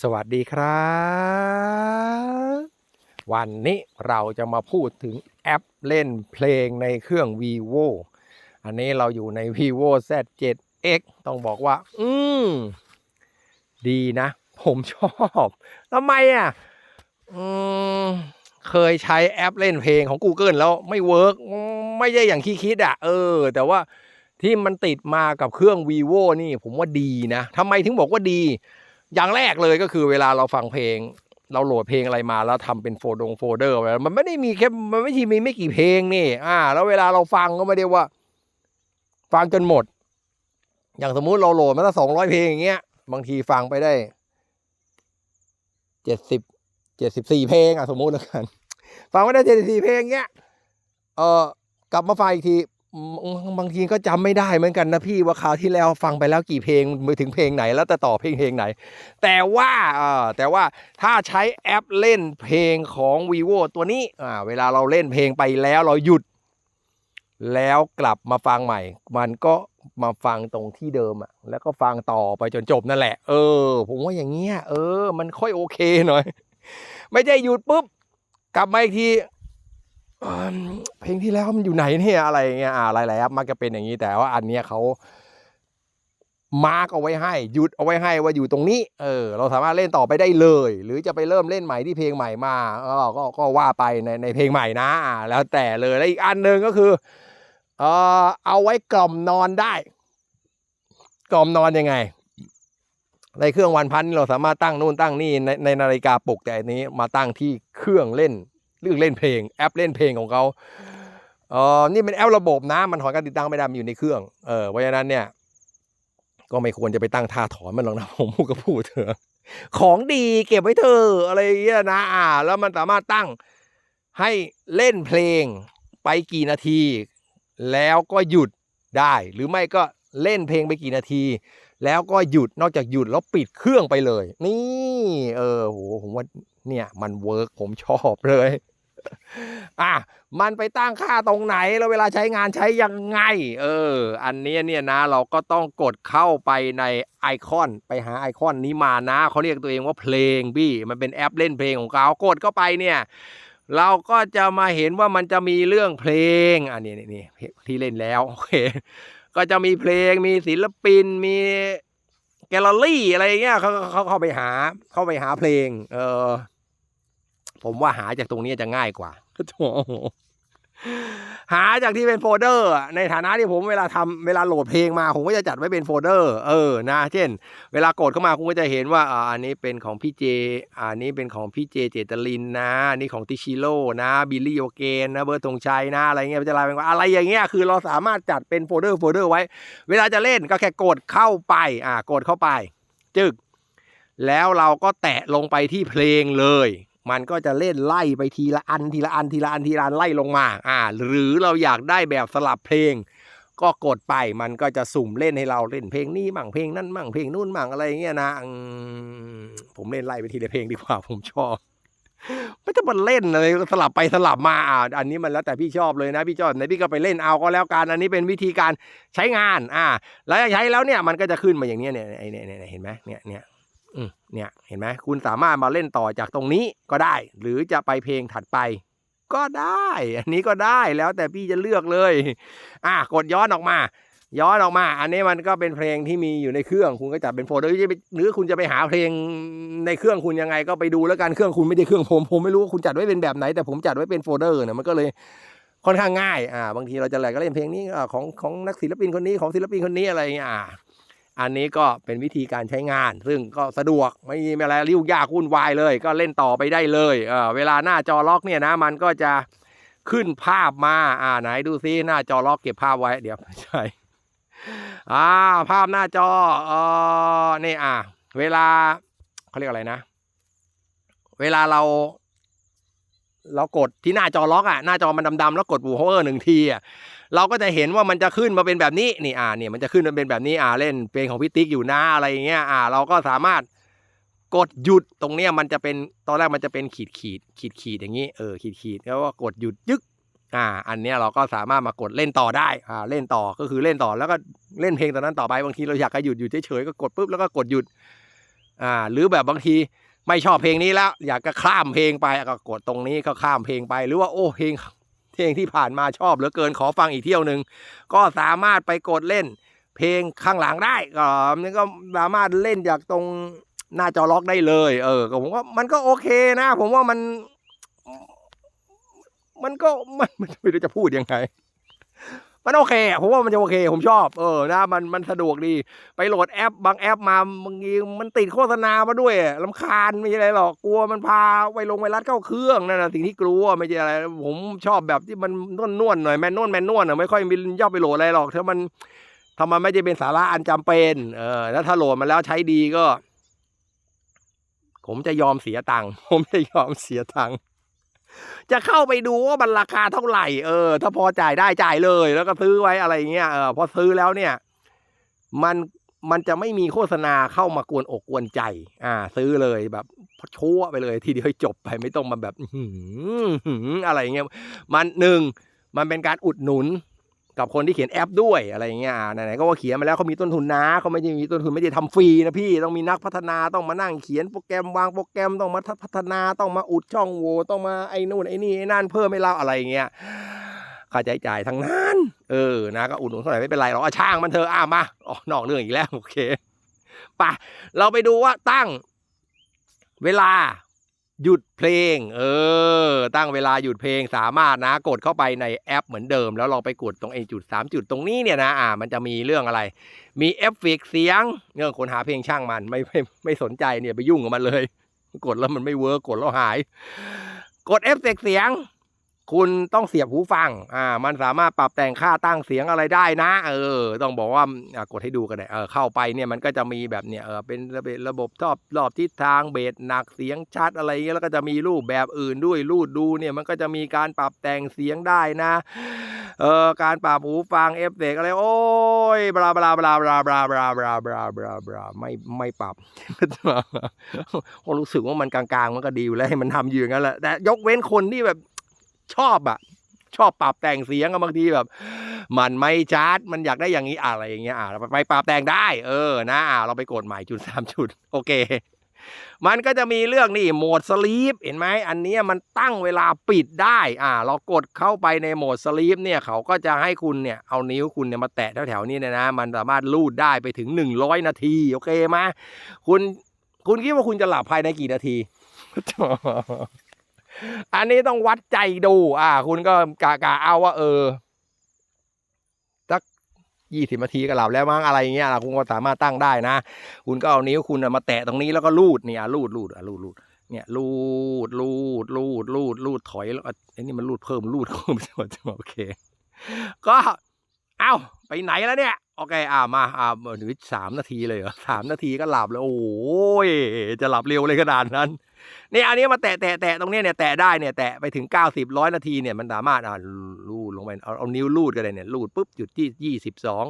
สวัสดีครับ วันนี้เราจะมาพูดถึงแอปเล่นเพลงในเครื่อง vivo อันนี้เราอยู่ใน vivo z7x ต้องบอกว่า อืม ดีนะ ผมชอบทำไมอะ อืม เคยใช้แอปเล่นเพลงของ Google แล้วไม่เวิร์กไม่ใช่อย่างที่คิดอะ เออ แต่ว่าที่มันติดมากับเครื่อง vivo นี่ ผมว่าดีนะทำไมถึงบอกว่าดี อย่างแรกเลยก็คือเวลาเราฟังเพลง เราโหลดเพลงอะไรมาแล้วทำเป็นโฟลดงโฟลเดอร์ไว้มันไม่ได้มีแค่มันไม่ใช่มีไม่กี่เพลงนี่ อ่า แล้วเวลาเราฟังก็ไม่ได้ว่า ฟังจนหมด อย่างสมมุติเราโหลดมาตั้งสองร้อยเพลงอย่างเงี้ย บางทีฟังไปได้เจ็ดสิบเจ็ดสิบสี่เพลงอะสมมุติแล้วกัน ฟังไม่ได้เจ็ดสิบสี่เพลงเงี้ยเออกลับมาฟังอีกที บางทีก็จำไม่ได้เหมือนกันนะพี่ว่าคราวที่แล้วฟังไปแล้วกี่เพลงไปถึงเพลงไหน แล้วแต่ต่อเพลงเพลงไหน แต่ว่าแต่ว่าถ้าใช้แอปเล่นเพลงของ vivo ตัวนี้เวลาเราเล่นเพลงไปแล้วเราหยุด แล้วกลับมาฟังใหม่ มันก็มาฟังตรงที่เดิมอะแล้วก็ฟังต่อไปจนจบนั่นแหละ เออ ผมว่าอย่างเงี้ยเออ มันค่อยโอเคหน่อย ไม่ใช่หยุดปุ๊บกลับมาอีกที เพลงที่แล้วมันอยู่ไหนเนี่ยอะไรเงี้ยอ่าหลายๆแอปมักจะเป็นอย่างนี้แต่ว่าอันเนี้ยเขามาร์กเอาไว้ให้หยุดเอาไว้ให้ว่าอยู่ตรงนี้ เออ เราสามารถเล่นต่อไปได้เลย หรือจะไปเริ่มเล่นใหม่ที่เพลงใหม่มาก็ก็ก็ว่าไปในในเพลงใหม่นะ แล้วแต่เลยแล้วอีกอันหนึ่งก็คือ เออเอาไว้กล่อมนอนได้ กล่อมนอนยังไง ในเครื่องวันพันเราสามารถตั้งนู่นตั้งนี่ในในนาฬิกาปลุกแต่อันนี้มาตั้งที่เครื่องเล่น เรื่องเล่นเพลง แอปเล่นเพลงของเขาเออนี่เป็นแอประบบนะ มันถอนการติดตั้งไม่ได้มันอยู่ในเครื่อง เออเพราะฉะนั้นเนี่ย ก็ไม่ควรจะไปตั้งท่าถอนมันหรอกนะผมพูดก็พูดเถอะของดีเก็บไว้เถอะอะไรอย่างเงี้ยนะอ่า แล้วมันสามารถตั้งให้เล่นเพลงไปกี่นาที แล้วก็หยุดได้ หรือไม่ก็เล่นเพลงไปกี่นาที แล้วก็หยุดนอกจากหยุดแล้วปิดเครื่องไปเลย นี่ เออโหผมว่าเนี่ยมันเวิร์กผมชอบเลย อะมันไปตั้งค่าตรงไหนแล้วเวลาใช้งานใช้ยังไง เออ อันนี้เนี่ยนะ เราก็ต้องกดเข้าไปในไอคอนไปหาไอคอนนี้มานะเขาเรียกตัวเองว่าเพลงพี่มันเป็นแอปเล่นเพลงของเขากดเข้าไปเนี่ยเราก็จะมาเห็นว่ามันจะมีเรื่องเพลงอันนี้นี่ที่เล่นแล้วโอเคก็จะมีเพลงมีศิลปินมีแกลเลอรี่อะไรเงี้ยเขาเขาเข้าไปหาเข้าไปหาเพลง เออ ผมว่าหาจากตรงนี้จะง่ายกว่าโถ่หาจากที่เป็นโฟลเดอร์ ในฐานะที่ผมเวลาทำเวลาโหลดเพลงมา ผมก็จะจัดไว้เป็นโฟลเดอร์ เออนะ เช่น เวลากดเข้ามาคุณก็จะเห็นว่าอ่าอันนี้เป็นของพี่เจอันนี้เป็นของพี่เจเจตลินนะอันนี้ของติชิโร่นะบิลลี่โอเกนนะเบอร์ตงชัยนะอะไรเงี้ยจะลายเป็นว่าอะไรอย่างเงี้ยคือเราสามารถจัดเป็นโฟลเดอร์โฟลเดอร์ไว้ เวลาจะเล่นก็แค่กดเข้าไปอ่ากดเข้าไป จึกแล้วเราก็แตะลงไปที่เพลงเลย มันก็จะเล่นไล่ไปทีละอันทีละอันทีละอันทีละอันไล่ลงมา อ่า หรือเราอยากได้แบบสลับเพลง ก็กดไปมันก็จะสุ่มเล่นให้เราเล่นเพลงนี้มั่งเพลงนั่นมั่งเพลงนู่นมั่งอะไรเงี้ยนะผมเล่นไล่ไปทีละเพลงดีกว่าผมชอบไม่ต้องมาเล่นเลยสลับไปสลับมาอ่าอันนี้มันแล้วแต่พี่ชอบเลยนะพี่ชอบไหนพี่ก็ไปเล่นเอาก็แล้วกันอันนี้เป็นวิธีการใช้งาน อ่า แล้วใช้แล้วเนี่ยมันก็จะขึ้นมาอย่างเนี้ยเนี่ยไอ้เนี่ยเนี่ยเห็นไหมเนี่ยเนี่ย เนี่ยเห็นไหมคุณสามารถมาเล่นต่อจากตรงนี้ก็ได้ หรือจะไปเพลงถัดไป ก็ได้ อันนี้ก็ได้แล้วแต่พี่จะเลือกเลย อะกดย้อนออกมา ย้อนออกมา อันนี้มันก็เป็นเพลงที่มีอยู่ในเครื่อง คุณก็จัดเป็นโฟลเดอร์หรือคุณจะไปหาเพลงในเครื่องคุณยังไง ก็ไปดูแล้วกันเครื่องคุณไม่ได้เครื่องผมผมไม่รู้ว่าคุณจัดไว้เป็นแบบไหน แต่ผมจัดไว้เป็นโฟลเดอร์เนี่ยมันก็เลยค่อนข้างง่าย อ่า บางทีเราจะอะไรก็เล่นเพลงนี้อ่าของของนักศิลปินคนนี้ของศิลปินคนนี้อะไรอย่างเงี้ยอ่า อันนี้ก็เป็นวิธีการใช้งาน ซึ่งก็สะดวกไม่มีอะไรยุ่งยากวุ่นวายเลย ก็เล่นต่อไปได้เลยเเวลาหน้าจอล็อกเนี่ยนะ มันก็จะขึ้นภาพมาอ่าไหนดูซิหน้าจอล็อกเก็บภาพไว้เดี๋ยวใช่อ่าภาพหน้าจอเออนี่อ่าเวลาเขาเรียกอะไรนะ เวลาเรา เรากดที่หน้าจอล็อกอะหน้าจอมันดำๆแล้วกดปุ่ม power หนึ่งทีอะเราก็จะเห็นว่ามันจะขึ้นมาเป็นแบบนี้นี่อ่าเนี่ยมันจะขึ้นมาเป็นแบบนี้อ่าเล่นเพลงของพี่ติ๊กอยู่นะอะไรอย่างเงี้ยอ่า เราก็สามารถกดหยุดตรงเนี้ยมันจะเป็นตอนแรกมันจะเป็นขีดขีดขีดขีดอย่างนี้เออขีดขีดแล้วก็กดหยุดยึกอ่า อันเนี้ยเราก็สามารถมากดเล่นต่อได้อ่าเล่นต่อก็คือเล่นต่อแล้วก็เล่นเพลงตอนนั้นต่อไปบางทีเราอยากจะหยุดหยุดเฉยๆก็กดปุ๊บแล้วก็กดหยุดอ่าหรือแบบบางที ไม่ชอบเพลงนี้แล้ว อยากจะข้ามเพลงไปก็กดตรงนี้ก็ข้ามเพลงไป หรือว่าโอ้เพลงเพลงที่ผ่านมาชอบเหลือเกินขอฟังอีกเที่ยวหนึ่งก็สามารถไปกดเล่น เพลงข้างหลังได้ก็มันก็สามารถเล่นจากตรงหน้าจอล็อกได้เลย เออผมว่ามันก็โอเคนะ ผมว่ามัน มันก็มันมันไม่รู้จะพูดยังไง มันโอเคผมว่ามันจะโอเค ผมชอบเออนะมันมันสะดวกดี ไปโหลดแอป บางแอปมาบางทีมันติดโฆษณามาด้วยลำคาญไม่ใช่อะไรหรอกกลัวมันพาไปลงไวรัสเข้าเครื่องนั่นนะสิ่งที่กลัวไม่ใช่อะไร ผมชอบแบบที่มันนวลนวลๆหน่อยแมนนวลแมนนวลอะไม่ค่อยมีย่อไปโหลดอะไรหรอกถ้ามันถ้ามันไม่ได้เป็นสาระอันจำเป็นเออแล้วถ้าโหลดมาแล้วใช้ดีก็ ผมจะยอมเสียตังค์ผมจะยอมเสียตังค์ จะเข้าไปดูว่ามันราคาเท่าไหร่ เออ ถ้าพอจ่ายได้จ่ายเลย แล้วก็ซื้อไว้อะไรเงี้ย เออ พอซื้อแล้วเนี่ย มัน มันจะไม่มีโฆษณาเข้ามากวนอกกวนใจ อ่า ซื้อเลยแบบชั่วไปเลย ทีเดียวจบไปไม่ต้องมาแบบ อื้อหืออะไรเงี้ย มันหนึ่ง มันเป็นการอุดหนุน กับคนที่เขียนแอปด้วยอะไรเงี้ยไหนๆก็ว่าเขียนมาแล้วเขามีต้นทุนนะเขาไม่ได้มีต้นทุนไม่ได้ทำฟรีนะพี่ต้องมีนักพัฒนาต้องมานั่งเขียนโปรแกรมวางโปรแกรมต้องมาพัฒนาต้องมาอุดช่องโหว่ต้องมาไอ้นู่นไอ้นี่ไอ้นั่นเพิ่มให้เราอะไรเงี้ยค่าใช้จ่ายทั้งนั้น เออนะก็อุดหนุนเท่าไหร่ไม่เป็นไรหรอกช่างมันเถอะอะมาอ๋อนอกเรื่องอีกแล้วโอเคไปเราไปดูว่าตั้งเวลา หยุดเพลง เออ ตั้งเวลาหยุดเพลงสามารถนะ กดเข้าไปในแอปเหมือนเดิม แล้วเราไปกดตรงไอจุดสามจุดตรงนี้เนี่ยนะ อ่า มันจะมีเรื่องอะไร มีเอฟเฟกเสียงเรื่องคนหาเพลงช่างมันไม่ไม่ไม่สนใจเนี่ยไปยุ่งกับมันเลย กดแล้วมันไม่เวิร์กกดแล้วหาย กดเอฟเฟกเสียง คุณต้องเสียบหูฟัง อ่า มันสามารถปรับแต่งค่าตั้งเสียงอะไรได้นะ เออ ต้องบอกว่าอะกดให้ดูกันเลยเออ เข้าไปเนี่ยมันก็จะมีแบบเนี่ย เออ เป็นระบบระบบชอบรอบทิศทางเบสหนักเสียงชัดอะไรเงี้ย แล้วก็จะมีรูปแบบอื่นด้วยรูดดูเนี่ยมันก็จะมีการปรับแต่งเสียงได้นะ เออ การปรับหูฟังเอฟเฟกอะไร โอ้ยบลาบลาบลาบลาบลาบลาบลาบลาบลาบลาไม่ไม่ปรับผมรู้สึกว่ามันกลางๆ มันก็ดีอยู่แล้วให้มันทำอยู่งนั้นแหละ แต่ยกเว้นคนที่แบบ ชอบอะชอบปรับแต่งเสียงอะบางทีแบบ มันไม่ชัดมันอยากได้อย่างนี้อะไรอย่างเงี้ยอ่าเราไปปรับแต่งได้ เออนะอ่าเราไปกดใหม่จุดสามจุด โอเค มันก็จะมีเรื่องนี่โหมดสลีปเห็นไหมอันนี้มันตั้งเวลาปิดได้ อ่า เรากดเข้าไปในโหมดสลีปเนี่ยเขาก็จะให้คุณเนี่ยเอานิ้วคุณเนี่ยมาแตะแถวๆนี้เนี่ยนะ มันสามารถลูดได้ไปถึงหนึ่งร้อยนาทีโอเคไหมคุณคุณคิดว่าคุณจะหลับภายในกี่นาที อันนี้ต้องวัดใจดู อ่า คุณก็กะกะเอาว่า เออสักยี่สิบนาทีก็หลับแล้วมั้งอะไรเงี้ยคุณก็สามารถตั้งได้นะ คุณก็เอานิ้วคุณมาแตะตรงนี้แล้วก็ลูดเนี่ยลูดลูดอะลูดลูดเนี่ยลูดลูดลูดลูดลูดถอยแล้วอะไอ้นี่มันลูดเพิ่มลูดเพิ่มโอเค ก็ เอ้า ไปไหนแล้วเนี่ย โอเค อ่ามา อ่าหรือสามนาทีเลยเหรอสามนาทีก็หลับแล้ว โอ้ย จะหลับเร็วเลยขนาดนั้นเนี่ยอันนี้มาแตะแตะแตะตรงนี้เนี่ยแตะได้เนี่ยแตะไปถึงเก้าสิบร้อยนาทีเนี่ยมันสามารถอ่าลูดลงไปเอาเอานิ้วลูดก็ได้เนี่ยลูดปุ๊บจุดที่ยี่สิบสอง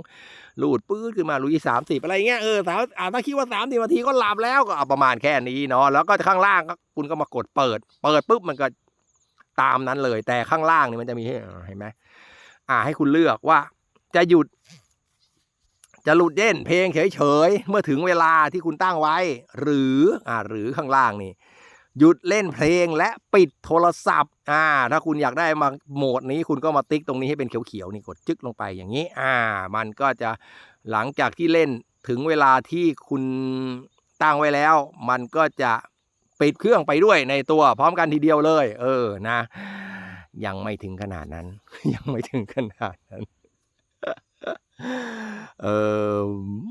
ลูดปื้ดขึ้นมาลูดที่สามสิบอะไรเงี้ยเออสามอ่าถ้าคิดว่าสามสิบนาทีก็หลับแล้วก็เอาประมาณแค่นี้เนาะแล้วก็ข้างล่างก็คุณก็มากดเปิด เปิดปุ๊บมันก็ตามนั้นเลย แต่ข้างล่างนี่มันจะมีเห็นไหมอ่าให้คุณเลือกว่าจะหยุด จะหลุดเล่นเพลงเฉยๆ เมื่อถึงเวลาที่คุณตั้งไว้ หรืออ่าหรือข้างล่างนี่ หยุดเล่นเพลงและปิดโทรศัพท์อ่าถ้าคุณอยากได้มาโหมดนี้คุณก็มาติ๊กตรงนี้ให้เป็นเขียวๆนี่กดจึ๊กลงไปอย่างนี้อ่ามันก็จะหลังจากที่เล่นถึงเวลาที่คุณตั้งไว้แล้ว มันก็จะปิดเครื่องไปด้วยในตัวพร้อมกันทีเดียวเลย เออนะ ยังไม่ถึงขนาดนั้น ยังไม่ถึงขนาดนั้น เออ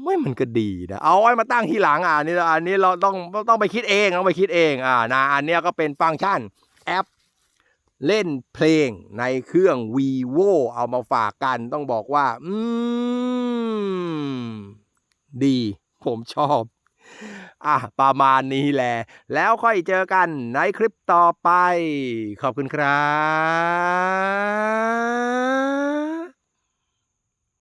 ไม่มันก็ดีนะเอาไว้มาตั้งที่หลังอะอันนี้อันนี้เราต้องต้องไปคิดเองต้องไปคิดเองอ่านะอันนี้ก็เป็นฟังก์ชันแอปเล่นเพลงในเครื่อง vivo เอามาฝากกันต้องบอกว่า อืม ดี ผมชอบ อะ ประมาณนี้แหละ แล้วค่อยเจอกันในคลิปต่อไป ขอบคุณครับ